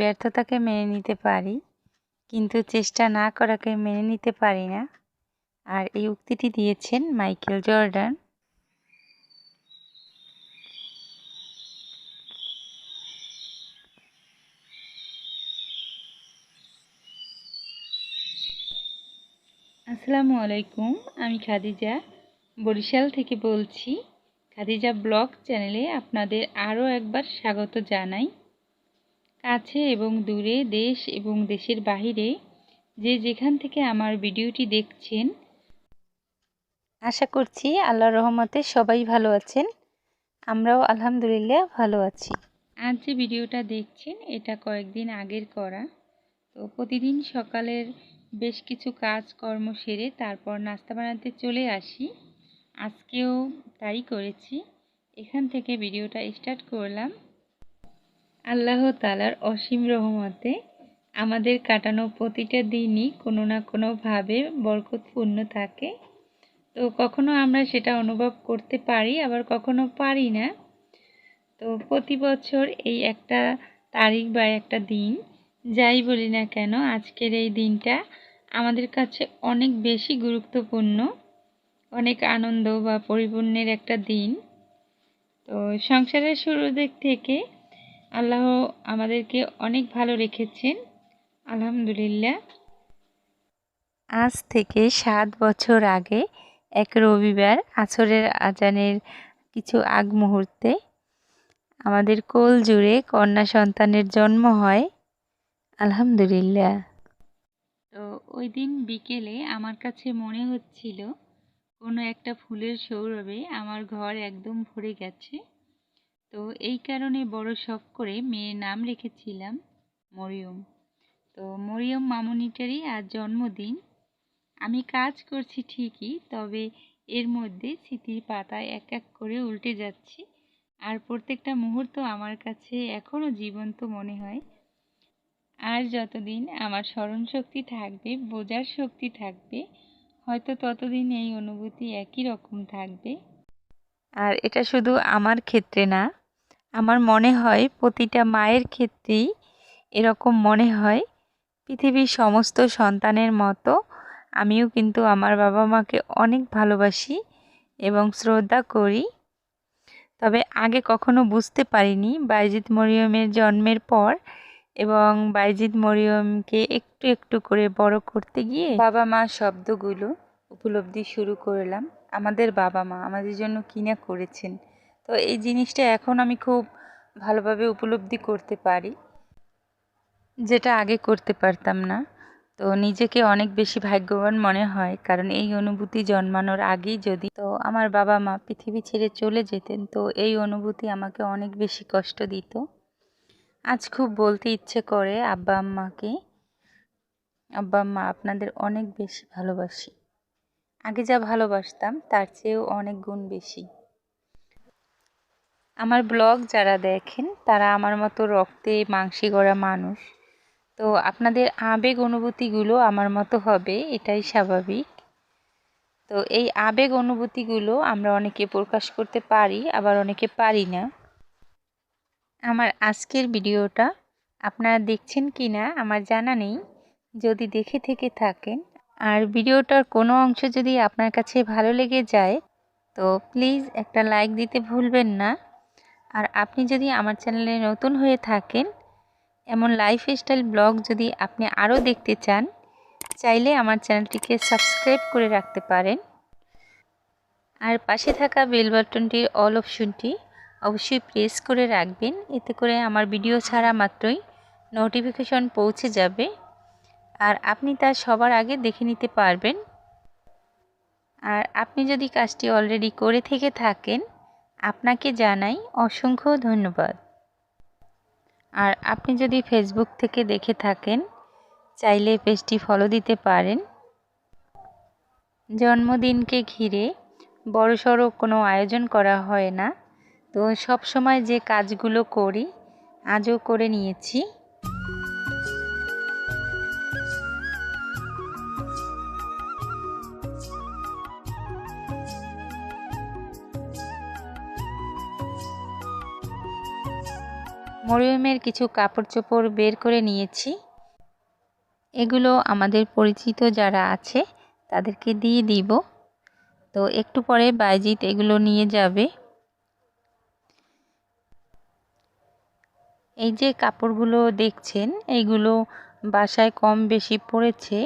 ব্যর্থতাকে মেনে নিতে পারি, কিন্তু চেষ্টা না করাকে মেনে নিতে পারি না। আর এই উক্তিটি দিয়েছেন মাইকেল জর্ডান। আসসালামু আলাইকুম, আমি খাদিজা। বরিশাল থেকে বলছি, খাদিজা ব্লগ চ্যানেলে আপনাদের আরও একবার স্বাগত জানাই। কাছে এবং দূরে দেশ এবং দেশের বাহিরে যে যেখান থেকে আমার ভিডিওটি দেখছেন। আশা করছি আল্লাহ রহমতে সবাই ভালো আছেন। আমরাও আলহামদুলিল্লাহ ভালো আছি। আজ যে ভিডিওটা দেখছেন, এটা কয়েকদিন আগের করা। তো প্রতিদিন সকালের বেশ কিছু কাজ কর্ম সেরে তারপর নাস্তা বানাতে চলে আসি। আজকেও তাই করেছি। এখান থেকে ভিডিওটা স্টার্ট করলাম। আল্লাহ তালার অসীম রহমতে আমাদের কাটানো প্রতিটা দিনই কোনো না কোনোভাবে বরকতপূর্ণ থাকে। তো কখনো আমরা সেটা অনুভব করতে পারি, আবার কখনো পারি না। তো প্রতি বছর এই একটা তারিখ বা একটা দিন, যাই বলি না কেন, আজকের এই দিনটা আমাদের কাছে অনেক বেশি গুরুত্বপূর্ণ, অনেক আনন্দ বা পরিপূর্ণের একটা দিন। তো সংসারের শুরু দিক থেকে আল্লাহ আমাদেরকে অনেক ভালো রেখেছেন। আলহামদুলিল্লাহ। আজ থেকে সাত বছর আগে এক রবিবার আছরের আজানের কিছু আগ মুহূর্তে আমাদের কোল জুড়ে কন্যা সন্তানের জন্ম হয়। আলহামদুলিল্লাহ। তো ওই দিন বিকেলে আমার কাছে মনে হচ্ছিল কোনো একটা ফুলের সৌরভে আমার ঘর একদম ভরে গেছে। তো এই কারণে বড় শখ করে মেয়ের নাম রেখেছিলাম মরিয়ম। তো মরিয়ম মামুনিটারই আজ জন্মদিন। আমি কাজ করছি ঠিকই, তবে এর মধ্যে স্মৃতির পাতায় এক এক করে উল্টে যাচ্ছি। আর প্রত্যেকটা মুহূর্ত আমার কাছে এখনও জীবন্ত মনে হয়। আর যতদিন আমার স্মরণ শক্তি থাকবে, বোঝার শক্তি থাকবে, হয়তো ততদিন এই অনুভূতি একই রকম থাকবে। আর এটা শুধু আমার ক্ষেত্রে না আমার মনে হয় প্রতিটা মায়ের ক্ষেত্রেই এরকম মনে হয়। পৃথিবীর সমস্ত সন্তানের মতো আমিও কিন্তু আমার বাবা মাকে অনেক ভালোবাসি এবং শ্রদ্ধা করি। তবে আগে কখনো বুঝতে পারিনি বাইজিৎ মরিয়মের জন্মের পর এবং বাইজিৎ মরিয়মকে একটু একটু করে বড় করতে গিয়ে বাবা মা শব্দগুলো উপলব্ধি শুরু করলাম। আমাদের বাবা মা আমাদের জন্য কিনা করেছেন তো এই জিনিসটা এখন আমি খুব ভালোভাবে উপলব্ধি করতে পারি। যেটা আগে করতে পারতাম না। তো নিজেকে অনেক বেশি ভাগ্যবান মনে হয়, কারণ এই অনুভূতি জন্মানোর আগেই যদি তো আমার বাবা মা পৃথিবী ছেড়ে চলে যেতেন, তো এই অনুভূতি আমাকে অনেক বেশি কষ্ট দিত। আজ খুব বলতে ইচ্ছে করে আব্বা আম্মাকে, আব্বা আম্মা, আপনাদের অনেক বেশি ভালোবাসি। আগে যা ভালোবাসতাম, তার চেয়েও অনেক গুণ বেশি। আমার ব্লগ যারা দেখেন, তারা আমার মতো রক্তে মাংসে গড়া মানুষ। তো আপনাদের আবেগ অনুভূতিগুলো আমার মতো হবে, এটাই স্বাভাবিক। তো এই আবেগ অনুভূতিগুলো আমরা অনেকে প্রকাশ করতে পারি, আবার অনেকে পারি না। আমার আজকের ভিডিওটা আপনারা দেখছেন কি না আমার জানা নেই। যদি দেখে থেকে থাকেন, আর ভিডিওটার কোনো অংশ যদি আপনার কাছে ভালো লেগে যায়, তো প্লিজ একটা লাইক দিতে ভুলবেন না। আর আপনি যদি আমার চ্যানেলে নতুন হয়ে থাকেন, এমন লাইফ স্টাইল ব্লগ যদি আপনি আরও দেখতে চান, চাইলে আমার চ্যানেলটিকে সাবস্ক্রাইব করে রাখতে পারেন। আর পাশে থাকা বেল বাটনটির অল অপশনটি অবশ্যই প্রেস করে রাখবেন, এতে করে আমার ভিডিও ছাড়া মাত্রই নোটিফিকেশন পৌঁছে যাবে। আর আপনি তা সবার আগে দেখে নিতে পারবেন। আর আপনি যদি কাজটি অলরেডি করে থেকে থাকেন আপনাকে জানাই অসংখ্য ধন্যবাদ। আর আপনি যদি ফেসবুক থেকে দেখে থাকেন, চাইলে পেজটি ফলো দিতে পারেন। জন্মদিনকে ঘিরে বড়সড় কোনো আয়োজন করা হয় না। তো সব সময় যে কাজগুলো করি, আজও করে নিয়েছি। মরিয়মের কিছু কাপড় চোপড় বের করে নিয়েছি। এগুলো আমাদের পরিচিত যারা আছে, তাদেরকে দিয়ে দিব। তো একটু পরে বাইজিৎ এগুলো নিয়ে যাবে। এই যে কাপড়গুলো দেখছেন এইগুলো বাসায় কম বেশি পড়েছে।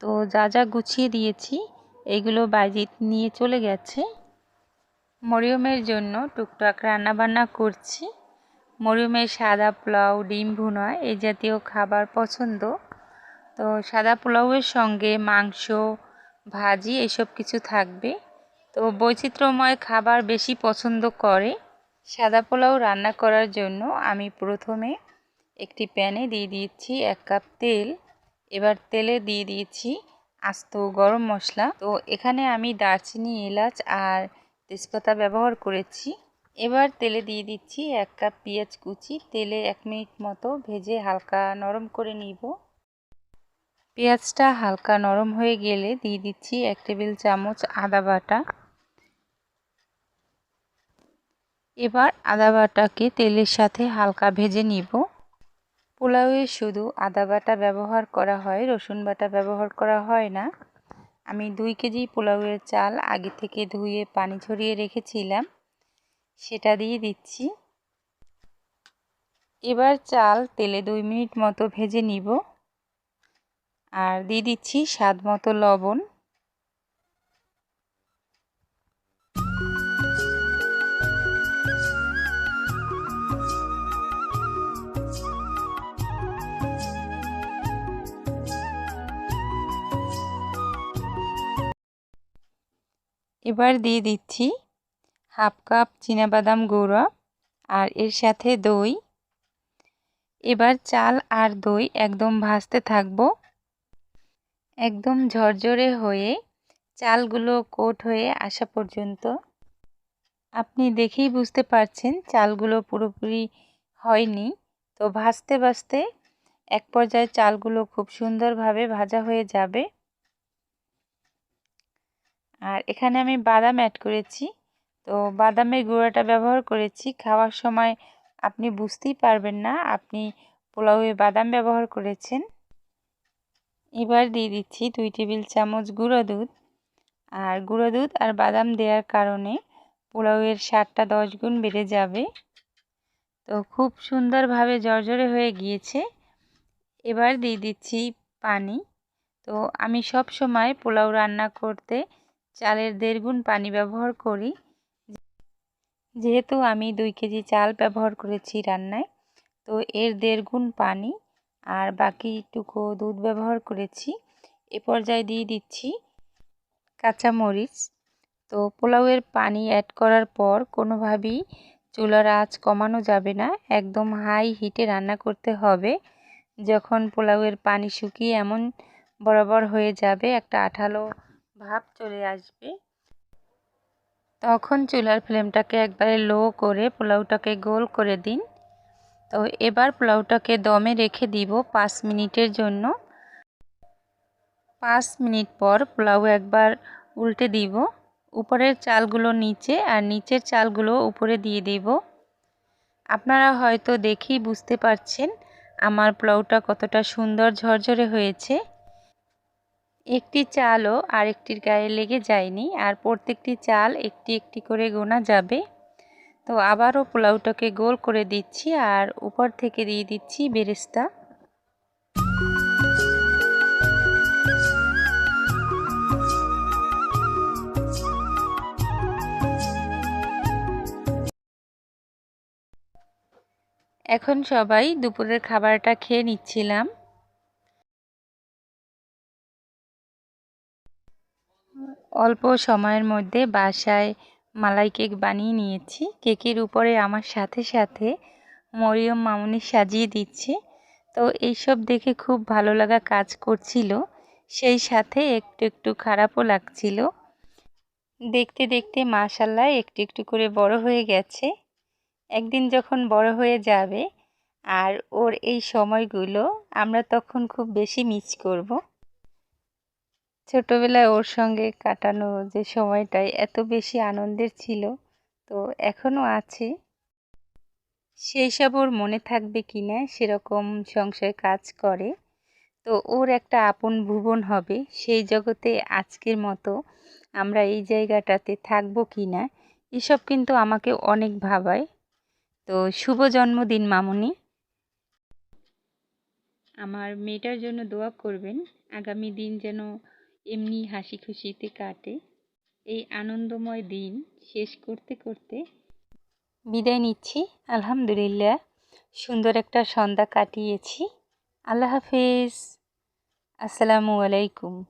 তো যা যা গুছিয়ে দিয়েছি এইগুলো বাইজিৎ নিয়ে চলে গেছে। মরিয়মের জন্য টুকটাক রান্নাবান্না করছি। মরিয়মের সাদা পোলাও, ডিম ভুনা এই জাতীয় খাবার পছন্দ। তো সাদা পোলাওয়ের সঙ্গে মাংস, ভাজি এসব কিছু থাকবে। তো বৈচিত্র্যময় খাবার বেশি পছন্দ করে। সাদা পোলাও রান্না করার জন্য আমি প্রথমে একটি প্যানে দিয়ে দিয়েছি এক কাপ তেল। এবার তেলে দিয়ে দিয়েছি আস্ত গরম মশলা। তো এখানে আমি দারচিনি, এলাচ আর তেজপাতা ব্যবহার করেছি। এবার তেলে দিয়ে দিচ্ছি এক কাপ পেঁয়াজ কুচি। তেলে এক মিনিট মতো ভেজে হালকা নরম করে নিব। পেঁয়াজটা হালকা নরম হয়ে গেলে দিয়ে দিচ্ছি এক টেবিল চামচ আদা বাটা। এবার আদা বাটাকে তেলের সাথে হালকা ভেজে নিব। পোলাওয়ে শুধু আদা বাটা ব্যবহার করা হয়, রসুন বাটা ব্যবহার করা হয় না। আমি দুই কেজি পোলাওয়ের চাল আগে থেকে ধুয়ে পানি ঝরিয়ে রেখেছিলাম। সেটা দিয়ে দিচ্ছি। এবার চাল তেলে দুই মিনিট মতো ভেজে নিব। আর দিয়ে দিচ্ছি স্বাদ মতো লবণ। এবার দিয়ে দিচ্ছি হাফ কাপ বাদাম গুঁড়া আর এর সাথে দই। এবার চাল আর দই একদম ভাজতে থাকব। একদম ঝরঝরে হয়ে চালগুলো কোট হয়ে আসা পর্যন্ত। আপনি দেখেই বুঝতে পারছেন চালগুলো পুরোপুরি হয়নি। তো ভাজতে ভাজতে এক পর্যায়ে চালগুলো খুব সুন্দরভাবে ভাজা হয়ে যাবে। আর এখানে আমি বাদাম অ্যাড করেছি। তো বাদামের গুঁড়োটা ব্যবহার করেছি। খাওয়ার সময় আপনি বুঝতেই পারবেন না আপনি পোলাওয়ে বাদাম ব্যবহার করেছেন। এবার দিয়ে দিচ্ছি দুই টেবিল চামচ গুঁড়ো দুধ। আর গুঁড়ো দুধ আর বাদাম দেওয়ার কারণে পোলাওয়ের স্বাদটা দশ গুণ বেড়ে যাবে। তো খুব সুন্দরভাবে জর্জরে হয়ে গিয়েছে। এবার দিয়ে দিচ্ছি পানি। তো আমি সব সময় পোলাও রান্না করতে চালের দেড় গুণ পানি ব্যবহার করি। যেহেতু আমি দুই কেজি চাল ব্যবহার করেছি রান্নায়, তো এর দেড় গুণ পানি আর বাকিটুকু দুধ ব্যবহার করেছি। এ পর্যায়ে দিয়ে দিচ্ছি কাঁচামরিচ। তো পোলাওয়ের পানি অ্যাড করার পর কোনোভাবেই চুলার আঁচ কমানো যাবে না, একদম হাই হিটে রান্না করতে হবে। যখন পোলাওয়ের পানি শুকিয়ে এমন বরাবর হয়ে যাবে, একটা আঠালো ভাব চলে আসবে। তখন চুলার ফ্লেমটাকে একবারে লো করে পোলাওটাকে গোল করে দিন। তো এবার পোলাওটাকে দমে রেখে দিব পাঁচ মিনিটের জন্য। পাঁচ মিনিট পর পোলাও একবার উল্টে দিব। উপরের চালগুলো নিচে আর নিচের চালগুলো উপরে দিয়ে দিব। আপনারা হয়তো দেখেই বুঝতে পারছেন আমার পোলাওটা কতটা সুন্দর ঝরঝরে হয়েছে। একটি চালও আরেকটির গায়ে লেগে যায়নি আর প্রত্যেকটি চাল একটি একটি করে গোনা যাবে। তো আবারও পোলাওটাকে গোল করে দিচ্ছি আর উপর থেকে দিয়ে দিচ্ছি বেরেস্তা। এখন সবাই দুপুরের খাবারটা খেয়ে নিচ্ছিলাম। অল্প সময়ের মধ্যে বাসায় মালাই কেক বানিয়ে নিয়েছি। কেকের উপরে আমার সাথে সাথে মরিয়ম মামুনি সাজিয়ে দিচ্ছে। তো এইসব দেখে খুব ভালো লাগা কাজ করছিল। সেই সাথে একটু একটু খারাপও লাগছিল। দেখতে দেখতে মাশাল্লাহ একটু একটু করে বড় হয়ে গেছে। একদিন যখন বড় হয়ে যাবে আর ওর এই সময়গুলো আমরা তখন খুব বেশি মিস করব। ছোটোবেলায় ওর সঙ্গে কাটানো যে সময়টাই এত বেশি আনন্দের ছিল, তো এখনও আছে। সেই সব ওর মনে থাকবে কি না সেরকম সংশয় কাজ করে। তো ওর একটা আপন ভুবন হবে, সেই জগতে আজকের মতো আমরা এই জায়গাটাতে থাকব কি না এসব কিন্তু আমাকে অনেক ভাবায়। তো শুভ জন্মদিন মামুনি। আমার মেয়েটার জন্য দোয়া করবেন, আগামী দিন যেন এমনি হাসি খুশিতে কাটে। এই আনন্দময় দিন শেষ করতে করতে বিদায় নিচ্ছি। আলহামদুলিল্লাহ, সুন্দর একটা সন্ধ্যা কাটিয়েছি। আল্লাহ হাফিজ। আসসালামু আলাইকুম।